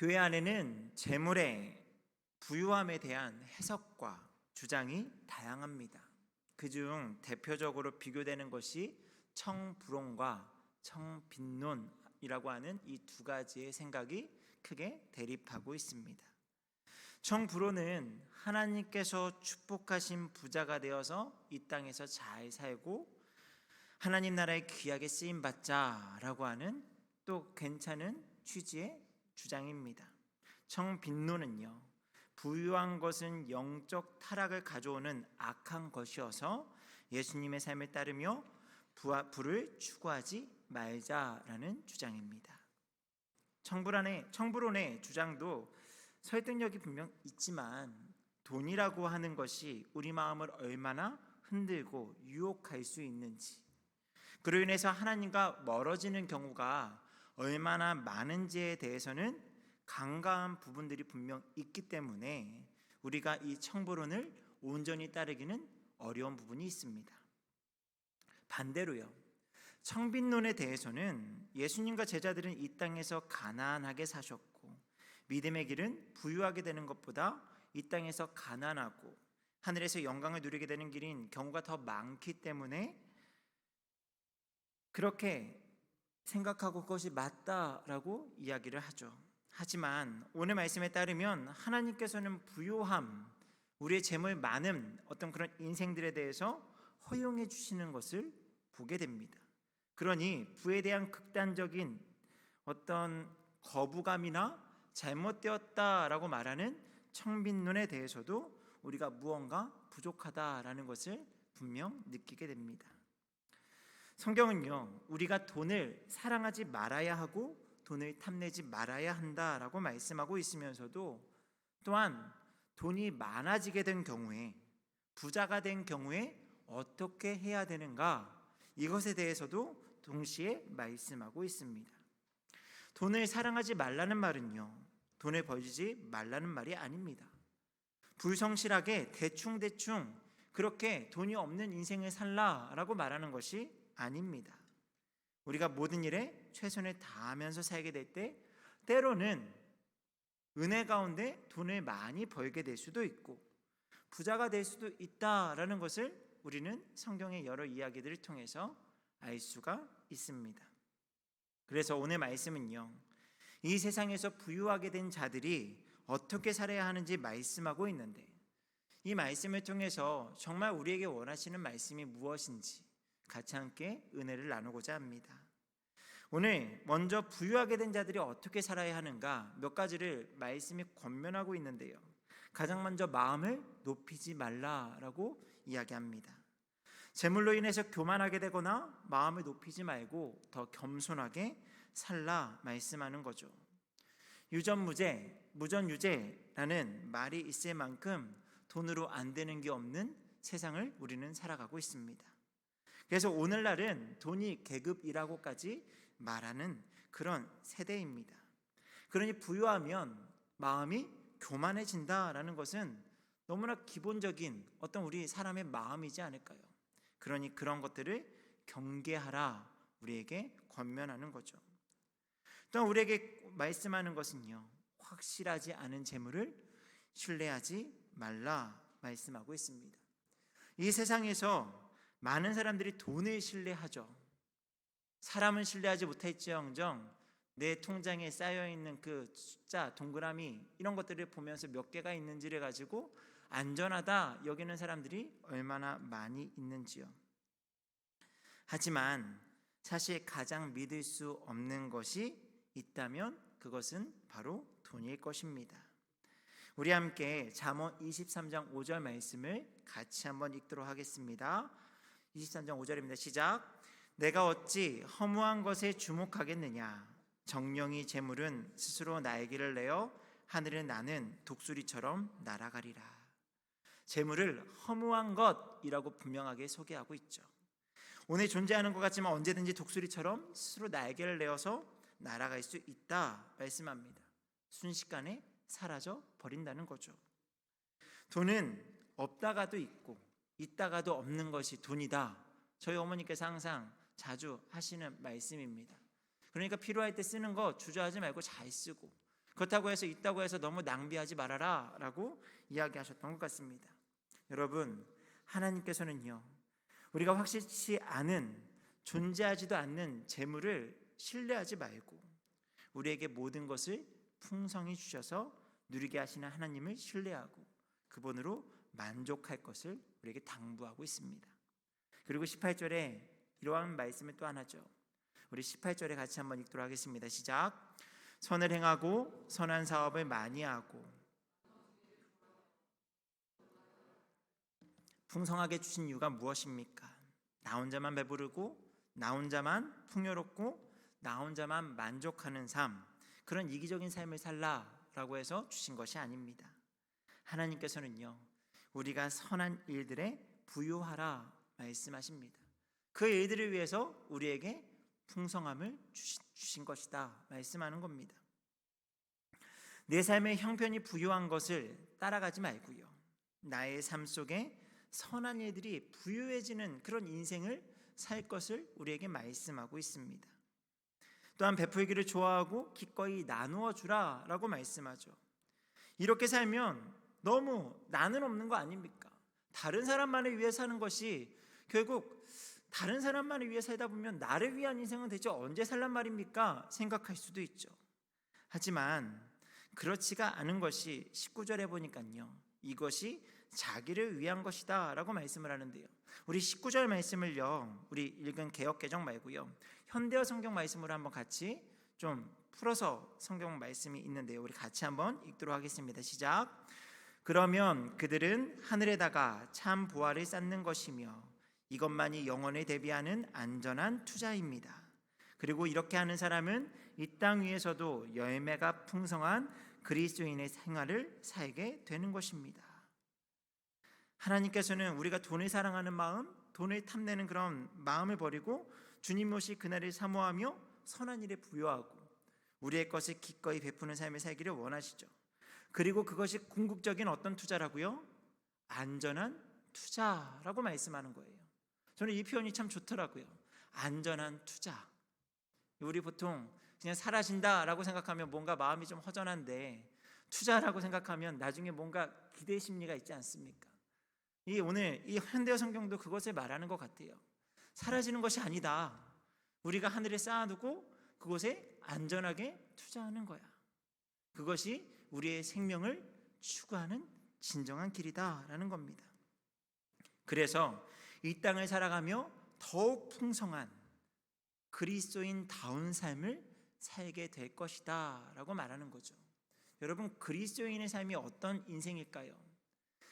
교회 안에는 재물의 부유함에 대한 해석과 주장이 다양합니다. 그중 대표적으로 비교되는 것이 청불론과 청빈론이라고 하는 이 두 가지의 생각이 크게 대립하고 있습니다. 청불론은 하나님께서 축복하신 부자가 되어서 이 땅에서 잘 살고 하나님 나라의 귀하게 쓰임 받자라고 하는 또 괜찮은 취지의 주장입니다. 청빈론은요. 부유한 것은 영적 타락을 가져오는 악한 것이어서 예수님의 삶을 따르며 부를 추구하지 말자라는 주장입니다. 청불론의 청불론의 주장도 설득력이 분명 있지만 돈이라고 하는 것이 우리 마음을 얼마나 흔들고 유혹할 수 있는지 그로 인해서 하나님과 멀어지는 경우가 얼마나 많은지에 대해서는 간과한 부분들이 분명 있기 때문에 우리가 이 청불론을 온전히 따르기는 어려운 부분이 있습니다. 반대로요. 청빈론에 대해서는 예수님과 제자들은 이 땅에서 가난하게 사셨고 믿음의 길은 부유하게 되는 것보다 이 땅에서 가난하고 하늘에서 영광을 누리게 되는 길인 경우가 더 많기 때문에 그렇게 생각하고 그것이 맞다라고 이야기를 하죠. 하지만 오늘 말씀에 따르면 하나님께서는 부요함, 우리의 재물 많음, 어떤 그런 인생들에 대해서 허용해 주시는 것을 보게 됩니다. 그러니 부에 대한 극단적인 어떤 거부감이나 잘못되었다라고 말하는 청빈론에 대해서도 우리가 무언가 부족하다라는 것을 분명 느끼게 됩니다. 성경은요, 우리가 돈을 사랑하지 말아야 하고 돈을 탐내지 말아야 한다라고 말씀하고 있으면서도 또한 돈이 많아지게 된 경우에 부자가 된 경우에 어떻게 해야 되는가 이것에 대해서도 동시에 말씀하고 있습니다. 돈을 사랑하지 말라는 말은요. 돈을 벌지 말라는 말이 아닙니다. 불성실하게 대충대충 그렇게 돈이 없는 인생을 살라라고 말하는 것이 아닙니다. 우리가 모든 일에 최선을 다하면서 살게 될 때 때로는 은혜 가운데 돈을 많이 벌게 될 수도 있고 부자가 될 수도 있다라는 것을 우리는 성경의 여러 이야기들을 통해서 알 수가 있습니다. 그래서 오늘 말씀은요. 이 세상에서 부유하게 된 자들이 어떻게 살아야 하는지 말씀하고 있는데 이 말씀을 통해서 정말 우리에게 원하시는 말씀이 무엇인지 같이 함께 은혜를 나누고자 합니다. 오늘 먼저 부유하게 된 자들이 어떻게 살아야 하는가 몇 가지를 말씀이 권면하고 있는데요. 가장 먼저 마음을 높이지 말라라고 이야기합니다. 재물로 인해서 교만하게 되거나 마음을 높이지 말고 더 겸손하게 살라 말씀하는 거죠. 유전무죄, 무전유죄라는 말이 있을 만큼 돈으로 안 되는 게 없는 세상을 우리는 살아가고 있습니다. 그래서 오늘날은 돈이 계급이라고까지 말하는 그런 세대입니다. 그러니 부유하면 마음이 교만해진다라는 것은 너무나 기본적인 어떤 우리 사람의 마음이지 않을까요? 그러니 그런 것들을 경계하라 우리에게 권면하는 거죠. 또 우리에게 말씀하는 것은요. 확실하지 않은 재물을 신뢰하지 말라 말씀하고 있습니다. 이 세상에서 많은 사람들이 돈을 신뢰하죠. 사람은 신뢰하지 못할지언정 내 통장에 쌓여 있는 그 숫자, 동그라미 이런 것들을 보면서 몇 개가 있는지를 가지고 안전하다 여기는 사람들이 얼마나 많이 있는지요. 하지만 사실 가장 믿을 수 없는 것이 있다면 그것은 바로 돈일 것입니다. 우리 함께 잠언 23장 5절 말씀을 같이 한번 읽도록 하겠습니다. 23장 5절입니다. 시작. 내가 어찌 허무한 것에 주목하겠느냐? 정령이 재물은 스스로 날개를 내어 하늘에 나는 독수리처럼 날아가리라. 재물을 허무한 것이라고 분명하게 소개하고 있죠. 오늘 존재하는 것 같지만 언제든지 독수리처럼 스스로 날개를 내어서 날아갈 수 있다 말씀합니다. 순식간에 사라져 버린다는 거죠. 돈은 없다가도 있고 있다가도 없는 것이 돈이다. 저희 어머니께서 항상 자주 하시는 말씀입니다. 그러니까 필요할 때 쓰는 거 주저하지 말고 잘 쓰고 그렇다고 해서 있다고 해서 너무 낭비하지 말아라 라고 이야기하셨던 것 같습니다. 여러분, 하나님께서는요. 우리가 확실치 않은 존재하지도 않는 재물을 신뢰하지 말고 우리에게 모든 것을 풍성히 주셔서 누리게 하시는 하나님을 신뢰하고 그분으로 만족할 것을 우리에게 당부하고 있습니다. 그리고 18절에 이러한 말씀을 또 하나죠. 우리 18절에 같이 한번 읽도록 하겠습니다. 시작. 선을 행하고 선한 사업을 많이 하고 풍성하게 주신 이유가 무엇입니까? 나 혼자만 배부르고 나 혼자만 풍요롭고 나 혼자만 만족하는 삶 그런 이기적인 삶을 살라라고 해서 주신 것이 아닙니다. 하나님께서는요 우리가 선한 일들에 부유하라 말씀하십니다. 그 일들을 위해서 우리에게 풍성함을 주신 것이다 말씀하는 겁니다. 내 삶의 형편이 부유한 것을 따라가지 말고요. 나의 삶 속에 선한 일들이 부유해지는 그런 인생을 살 것을 우리에게 말씀하고 있습니다. 또한 베풀기를 좋아하고 기꺼이 나누어 주라라고 말씀하죠. 이렇게 살면 너무 나는 없는 거 아닙니까? 다른 사람만을 위해 사는 것이 결국 다른 사람만을 위해 살다 보면 나를 위한 인생은 대체 언제 살란 말입니까? 생각할 수도 있죠. 하지만 그렇지가 않은 것이 19절에 보니까요. 이것이 자기를 위한 것이다 라고 말씀을 하는데요. 우리 19절 말씀을요. 우리 읽은 개역 개정 말고요. 현대어 성경 말씀으로 한번 같이 좀 풀어서 성경 말씀이 있는데요. 우리 같이 한번 읽도록 하겠습니다. 시작. 그러면 그들은 하늘에다가 참 보화를 쌓는 것이며 이것만이 영원에 대비하는 안전한 투자입니다. 그리고 이렇게 하는 사람은 이 땅 위에서도 열매가 풍성한 그리스도인의 생활을 살게 되는 것입니다. 하나님께서는 우리가 돈을 사랑하는 마음, 돈을 탐내는 그런 마음을 버리고 주님 오시 그날을 사모하며 선한 일에 부여하고 우리의 것을 기꺼이 베푸는 삶을 살기를 원하시죠. 그리고 그것이 궁극적인 어떤 투자라고요? 안전한 투자라고 말씀하는 거예요. 저는 이 표현이 참 좋더라고요. 안전한 투자. 우리 보통 그냥 사라진다라고 생각하면 뭔가 마음이 좀 허전한데 투자라고 생각하면 나중에 뭔가 기대 심리가 있지 않습니까? 이 오늘 이 현대어 성경도 그것을 말하는 것 같아요. 사라지는 것이 아니다. 우리가 하늘에 쌓아두고 그곳에 안전하게 투자하는 거야. 그것이 우리의 생명을 추구하는 진정한 길이다라는 겁니다. 그래서 이 땅을 살아가며 더욱 풍성한 그리스도인 다운 삶을 살게 될 것이다라고 말하는 거죠. 여러분 그리스도인의 삶이 어떤 인생일까요?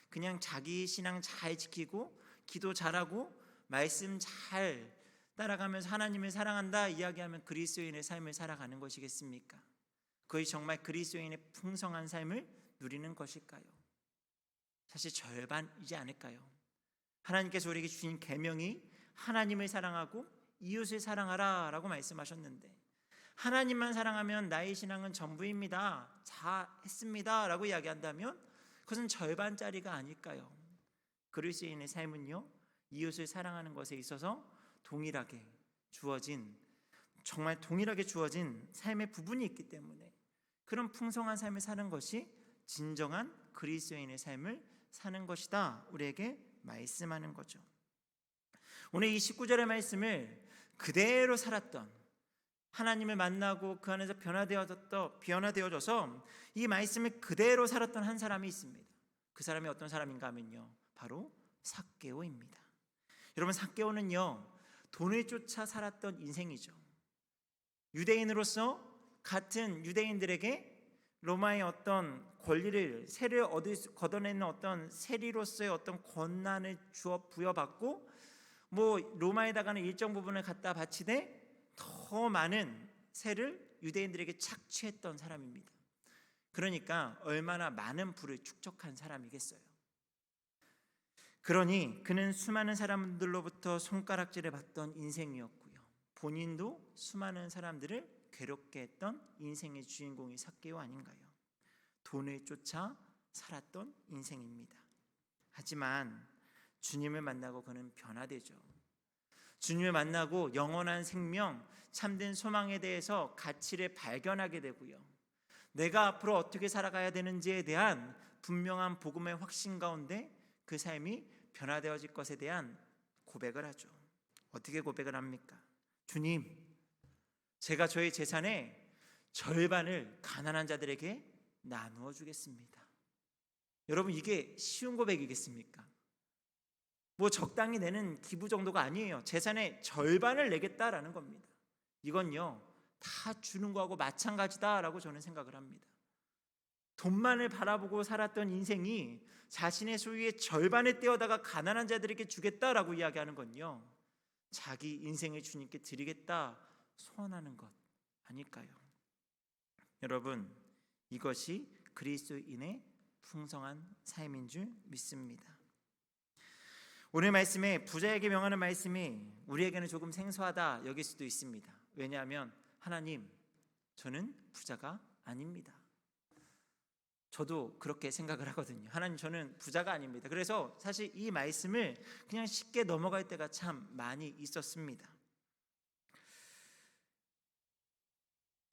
그냥 자기 신앙 잘 지키고 기도 잘하고 말씀 잘 따라가면서 하나님을 사랑한다 이야기하면 그리스도인의 삶을 살아가는 것이겠습니까? 그것이 정말 그리스도인의 풍성한 삶을 누리는 것일까요? 사실 절반이지 않을까요? 하나님께서 우리에게 주신 계명이 하나님을 사랑하고 이웃을 사랑하라라고 말씀하셨는데 하나님만 사랑하면 나의 신앙은 전부입니다. 다 했습니다라고 이야기한다면 그것은 절반짜리가 아닐까요? 그리스도인의 삶은요. 이웃을 사랑하는 것에 있어서 동일하게 주어진 정말 동일하게 주어진 삶의 부분이 있기 때문에 그런 풍성한 삶을 사는 것이 진정한 그리스도인의 삶을 사는 것이다. 우리에게 말씀하는 거죠. 오늘 이 19절의 말씀을 그대로 살았던 하나님을 만나고 그 안에서 변화되어졌더 변화되어져서 이 말씀을 그대로 살았던 한 사람이 있습니다. 그 사람이 어떤 사람인가 하면요. 바로 삭개오입니다. 여러분 삭개오는요. 돈을 쫓아 살았던 인생이죠. 유대인으로서 같은 유대인들에게 로마의 어떤 권리를 세를 얻을 수, 걷어내는 어떤 세리로서의 어떤 권한을 주어 부여받고 뭐 로마에다가는 일정 부분을 갖다 바치되 더 많은 세를 유대인들에게 착취했던 사람입니다. 그러니까 얼마나 많은 부를 축적한 사람이겠어요. 그러니 그는 수많은 사람들로부터 손가락질을 받던 인생이었고요. 본인도 수많은 사람들을 괴롭게 했던 인생의 주인공이 삭개오 아닌가요? 돈을 쫓아 살았던 인생입니다. 하지만 주님을 만나고 그는 변화되죠. 주님을 만나고 영원한 생명, 참된 소망에 대해서 가치를 발견하게 되고요. 내가 앞으로 어떻게 살아가야 되는지에 대한 분명한 복음의 확신 가운데 그 삶이 변화되어질 것에 대한 고백을 하죠. 어떻게 고백을 합니까? 주님, 제가 저의 재산의 절반을 가난한 자들에게 나누어 주겠습니다. 여러분 이게 쉬운 고백이겠습니까? 뭐 적당히 내는 기부 정도가 아니에요. 재산의 절반을 내겠다라는 겁니다. 이건요 다 주는 거하고 마찬가지다라고 저는 생각을 합니다. 돈만을 바라보고 살았던 인생이 자신의 소유의 절반을 떼어다가 가난한 자들에게 주겠다라고 이야기하는 건요 자기 인생을 주님께 드리겠다 소원하는 것 아닐까요? 여러분 이것이 그리스도인의 풍성한 삶인 줄 믿습니다. 오늘 말씀에 부자에게 명하는 말씀이 우리에게는 조금 생소하다 여길 수도 있습니다. 왜냐하면 하나님, 저는 부자가 아닙니다. 저도 그렇게 생각을 하거든요. 하나님, 저는 부자가 아닙니다. 그래서 사실 이 말씀을 그냥 쉽게 넘어갈 때가 참 많이 있었습니다.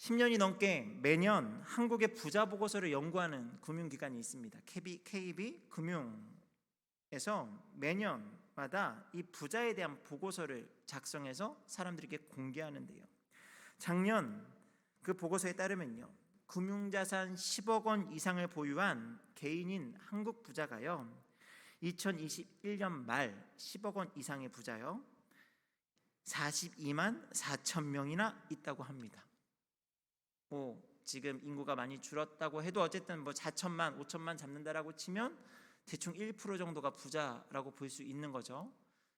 10년이 넘게 매년 한국의 부자 보고서를 연구하는 금융기관이 있습니다. KB, KB 금융에서 매년마다 이 부자에 대한 보고서를 작성해서 사람들에게 공개하는데요. 작년 그 보고서에 따르면요. 금융자산 10억 원 이상을 보유한 개인인 한국 부자가요. 2021년 말 10억 원 이상의 부자요. 42만 4천 명이나 있다고 합니다. 뭐 지금 인구가 많이 줄었다고 해도 어쨌든 뭐 4천만, 5천만 잡는다라고 치면 대충 1% 정도가 부자라고 볼 수 있는 거죠.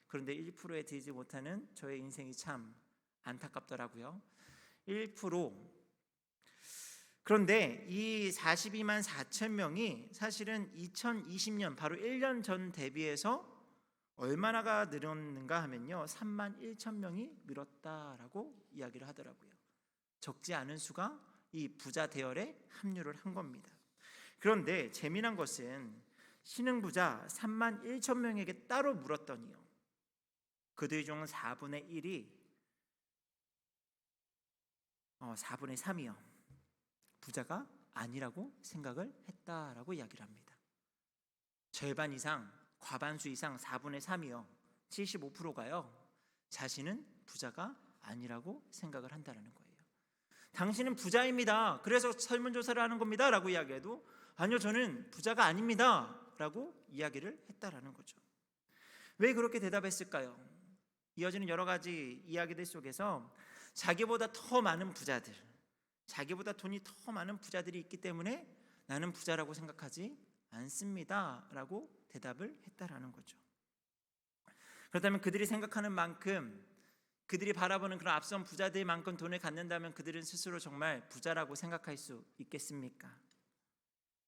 그런데 1%에 들지 못하는 저의 인생이 참 안타깝더라고요. 1% 그런데 이 42만 4천 명이 사실은 2020년 바로 1년 전 대비해서 얼마나가 늘었는가 하면요. 3만 1천 명이 늘었다라고 이야기를 하더라고요. 적지 않은 수가 이 부자 대열에 합류를 한 겁니다. 그런데 재미난 것은 신흥 부자 3만 1천 명에게 따로 물었더니요. 그들 중 4분의 1이 어, 4분의 3이요. 부자가 아니라고 생각을 했다라고 이야기를 합니다. 절반 이상, 과반수 이상 4분의 3이요. 75%가요. 자신은 부자가 아니라고 생각을 한다는 거예요. 당신은 부자입니다. 그래서 설문조사를 하는 겁니다. 라고 이야기해도 아니요, 저는 부자가 아닙니다. 라고 이야기를 했다라는 거죠. 왜 그렇게 대답했을까요? 이어지는 여러 가지 이야기들 속에서 자기보다 더 많은 부자들, 자기보다 돈이 더 많은 부자들이 있기 때문에 나는 부자라고 생각하지 않습니다. 라고 대답을 했다라는 거죠. 그렇다면 그들이 생각하는 만큼 그들이 바라보는 그런 앞선 부자들만큼 돈을 갖는다면 그들은 스스로 정말 부자라고 생각할 수 있겠습니까?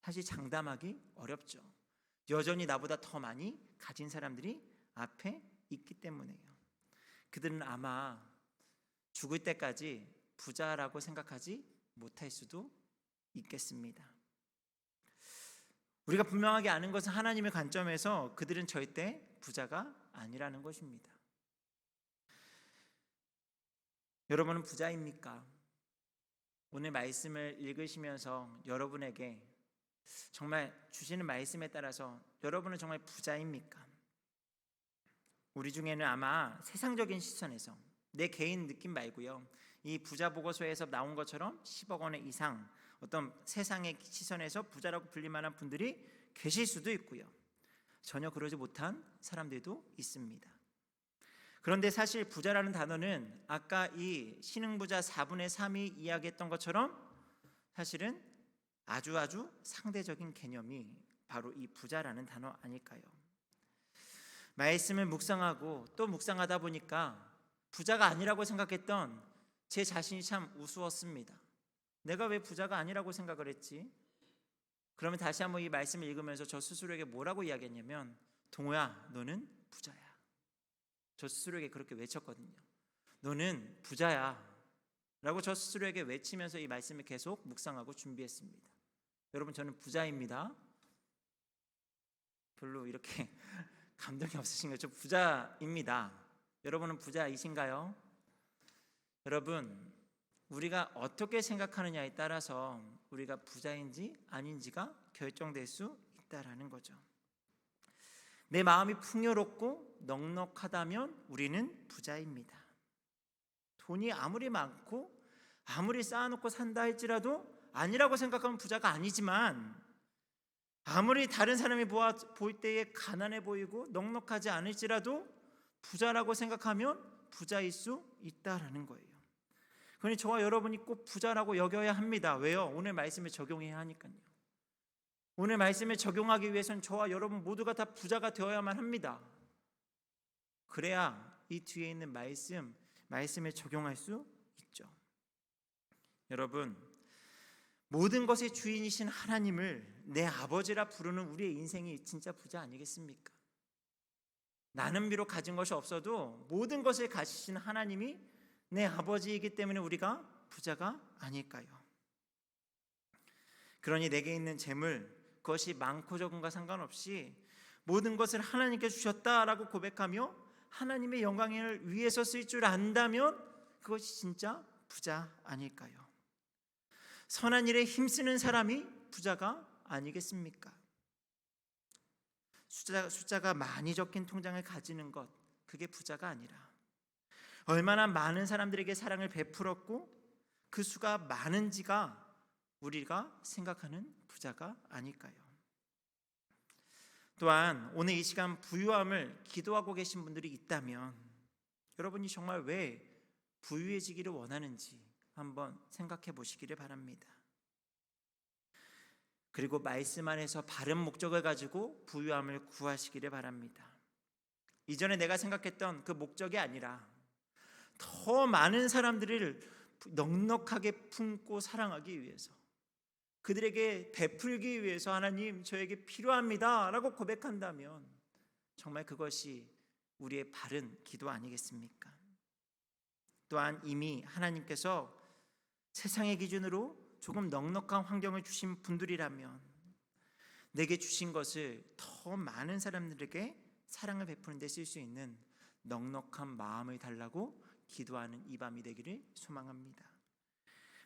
사실 장담하기 어렵죠. 여전히 나보다 더 많이 가진 사람들이 앞에 있기 때문에요. 그들은 아마 죽을 때까지 부자라고 생각하지 못할 수도 있겠습니다. 우리가 분명하게 아는 것은 하나님의 관점에서 그들은 절대 부자가 아니라는 것입니다. 여러분은 부자입니까? 오늘 말씀을 읽으시면서 여러분에게 정말 주시는 말씀에 따라서 여러분은 정말 부자입니까? 우리 중에는 아마 세상적인 시선에서 내 개인 느낌 말고요. 이 부자 보고서에서 나온 것처럼 10억 원의 이상 어떤 세상의 시선에서 부자라고 불릴 만한 분들이 계실 수도 있고요. 전혀 그러지 못한 사람들도 있습니다. 그런데 사실 부자라는 단어는 아까 이 신흥부자 4분의 3이 이야기했던 것처럼 사실은 아주 아주 상대적인 개념이 바로 이 부자라는 단어 아닐까요? 말씀을 묵상하고 또 묵상하다 보니까 부자가 아니라고 생각했던 제 자신이 참 우스웠습니다. 내가 왜 부자가 아니라고 생각을 했지? 그러면 다시 한번 이 말씀을 읽으면서 저 스스로에게 뭐라고 이야기했냐면 동호야 너는 부자야. 저 스스로에게 그렇게 외쳤거든요. 너는 부자야. 라고 저 스스로에게 외치면서 이 말씀을 계속 묵상하고 준비했습니다. 여러분, 저는 부자입니다. 별로 이렇게 감동이 없으신 거죠? 부자입니다. 여러분은 부자이신가요? 여러분, 우리가 어떻게 생각하느냐에 따라서 우리가 부자인지 아닌지가 결정될 수 있다라는 거죠. 내 마음이 풍요롭고 넉넉하다면 우리는 부자입니다. 돈이 아무리 많고 아무리 쌓아놓고 산다 할지라도 아니라고 생각하면 부자가 아니지만 아무리 다른 사람이 보아, 볼 때에 가난해 보이고 넉넉하지 않을지라도 부자라고 생각하면 부자일 수 있다라는 거예요. 그러니 저와 여러분이 꼭 부자라고 여겨야 합니다. 왜요? 오늘 말씀에 적용해야 하니까요. 오늘 말씀에 적용하기 위해서는 저와 여러분 모두가 다 부자가 되어야만 합니다. 그래야 이 뒤에 있는 말씀, 말씀에 적용할 수 있죠. 여러분, 모든 것의 주인이신 하나님을 내 아버지라 부르는 우리의 인생이 진짜 부자 아니겠습니까? 나는 비록 가진 것이 없어도 모든 것을 가지신 하나님이 내 아버지이기 때문에 우리가 부자가 아닐까요? 그러니 내게 있는 재물, 그것이 많고 적은과 상관없이 모든 것을 하나님께 주셨다라고 고백하며 하나님의 영광을 위해서 쓸 줄 안다면 그것이 진짜 부자 아닐까요? 선한 일에 힘쓰는 사람이 부자가 아니겠습니까? 숫자, 숫자가 많이 적힌 통장을 가지는 것, 그게 부자가 아니라 얼마나 많은 사람들에게 사랑을 베풀었고 그 수가 많은지가 우리가 생각하는 부자가 아닐까요? 또한 오늘 이 시간 부유함을 기도하고 계신 분들이 있다면 여러분이 정말 왜 부유해지기를 원하는지 한번 생각해 보시기를 바랍니다. 그리고 말씀 안에서 바른 목적을 가지고 부유함을 구하시기를 바랍니다. 이전에 내가 생각했던 그 목적이 아니라 더 많은 사람들을 넉넉하게 품고 사랑하기 위해서 그들에게 베풀기 위해서 하나님 저에게 필요합니다라고 고백한다면 정말 그것이 우리의 바른 기도 아니겠습니까? 또한 이미 하나님께서 세상의 기준으로 조금 넉넉한 환경을 주신 분들이라면 내게 주신 것을 더 많은 사람들에게 사랑을 베푸는 데 쓸 수 있는 넉넉한 마음을 달라고 기도하는 이 밤이 되기를 소망합니다.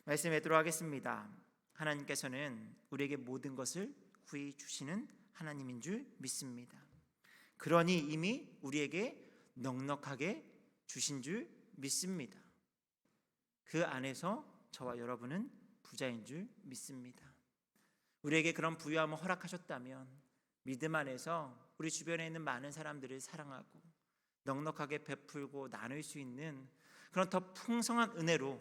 말씀 뵙도록 하겠습니다. 하나님께서는 우리에게 모든 것을 구해 주시는 하나님인 줄 믿습니다. 그러니 이미 우리에게 넉넉하게 주신 줄 믿습니다. 그 안에서 저와 여러분은 부자인 줄 믿습니다. 우리에게 그런 부유함을 허락하셨다면 믿음 안에서 우리 주변에 있는 많은 사람들을 사랑하고 넉넉하게 베풀고 나눌 수 있는 그런 더 풍성한 은혜로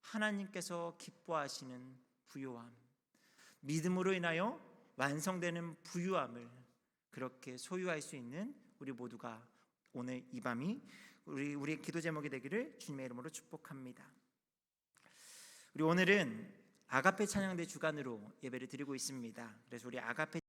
하나님께서 기뻐하시는 부유함, 믿음으로 인하여 완성되는 부유함을 그렇게 소유할 수 있는 우리 모두가 오늘 이 밤이 우리 우리의 기도 제목이 되기를 주님의 이름으로 축복합니다. 우리 오늘은 아가페 찬양대 주간으로 예배를 드리고 있습니다. 그래서 우리 아가페